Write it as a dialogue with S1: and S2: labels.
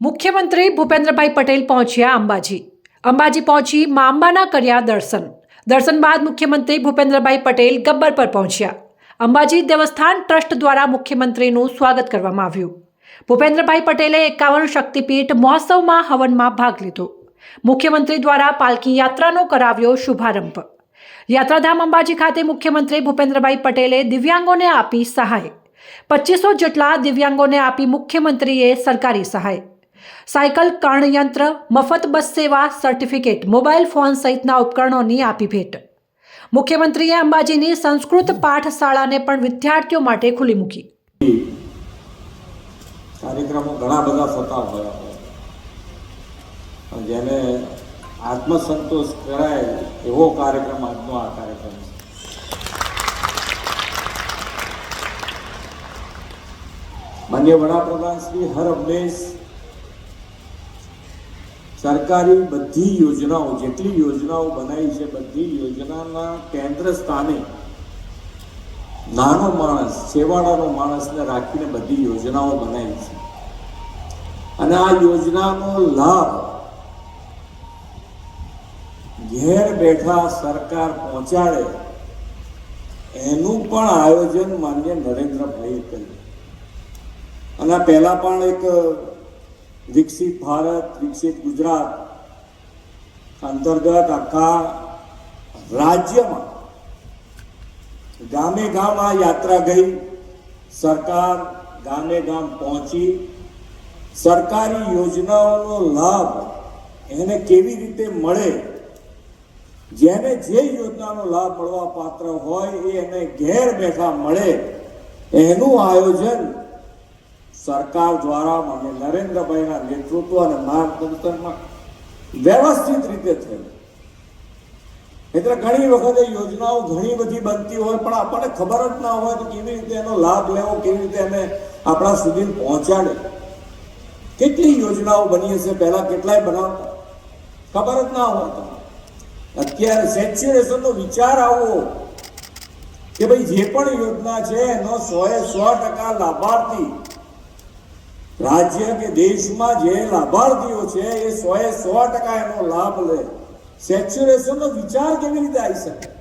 S1: મુખ્યમંત્રી ભૂપેન્દ્રભાઈ પટેલ પહોંચ્યા અંબાજી. અંબાજી પહોંચી મા અંબાના કર્યા દર્શન. દર્શન બાદ મુખ્યમંત્રી ભૂપેન્દ્રભાઈ પટેલ ગબ્બર પર પહોંચ્યા. અંબાજી દેવસ્થાન ટ્રસ્ટ દ્વારા મુખ્યમંત્રીનું સ્વાગત કરવામાં આવ્યું. ભૂપેન્દ્રભાઈ પટેલે એકાવન શક્તિપીઠ મહોત્સવમાં હવનમાં ભાગ લીધો. મુખ્યમંત્રી દ્વારા પાલકી યાત્રાનો કરાવ્યો શુભારંભ. યાત્રાધામ અંબાજી ખાતે મુખ્યમંત્રી ભૂપેન્દ્રભાઈ પટેલે દિવ્યાંગોને આપી સહાય. પચીસો જેટલા દિવ્યાંગોને આપી મુખ્યમંત્રીએ સરકારી સહાય. સાયકલ કર્ણયંત્ર મફત બસ સેવા, સર્ટિફિકેટ, મોબાઈલ ફોન સહિતના ઉપકરણોની આપી ભેટ. મુખ્યમંત્રીએ અંબાજીની સંસ્કૃત પાઠશાળાને પણ વિદ્યાર્થીઓ માટે ખુલ્લી મૂકી.
S2: કાર્યક્રમો ઘણા બધા થતા હોય. જેને આત્મસંતોષ કરાય એવો કાર્યક્રમ આજનો આ કાર્યક્રમ છે. માન્ય વડાપ્રધાન શ્રી હર હંમેશ સરકારી બધી યોજનાઓ, જેટલી યોજનાઓ બનાવી છે, બધી યોજનાના કેન્દ્ર સ્થાને નાનો માણસ, છેવાડાનો માણસને રાખીને બધી યોજનાઓ બનાવી છે. અને આ યોજનાનો લાભ ઘેર બેઠા સરકાર પહોંચાડે, એનું પણ આયોજન માન્ય નરેન્દ્રભાઈએ કર્યું. અને પહેલાં પણ એક વિકસિત ભારત, વિકસિત ગુજરાત અંતર્ગત આખા રાજ્યમાં ગામે ગામ આ યાત્રા ગઈ. સરકાર ગામે ગામ પહોંચી. સરકારી યોજનાઓનો લાભ એને કેવી રીતે મળે, જેને જે યોજનાનો લાભ મળવા પાત્ર હોય એ એને ઘેર બેઠા મળે, એનું આયોજન સરકાર દ્વારા મને નરેન્દ્રભાઈના નેતૃત્વ અને માર્ગદર્શનમાં વ્યવસ્થિત રીતે થયું એટલે ઘણી વખતે યોજનાઓ ઘણી બધી બનતી હોય, પણ આપણને ખબર જ ના હોય તો કેવી રીતે એનો લાભ લેવો, કેવી રીતે એને આપણા સુધી પહોંચાડે. કેટલી યોજનાઓ બની હશે, પહેલા કેટલાય બનાવતા? ખબર જ ના હોય અત્યારે સેચ્યુરેશનનો વિચાર આવવો કે ભાઈ જે પણ યોજના છે, એનો સો એ સો ટકા લાભાર્થી રાજ્ય કે દેશમાં જે લાભાર્થીઓ છે એ સો એ સો ટકા એનો લાભ લે. સેચ્યુરેશનનો વિચાર કેવી રીતે આવી શકે?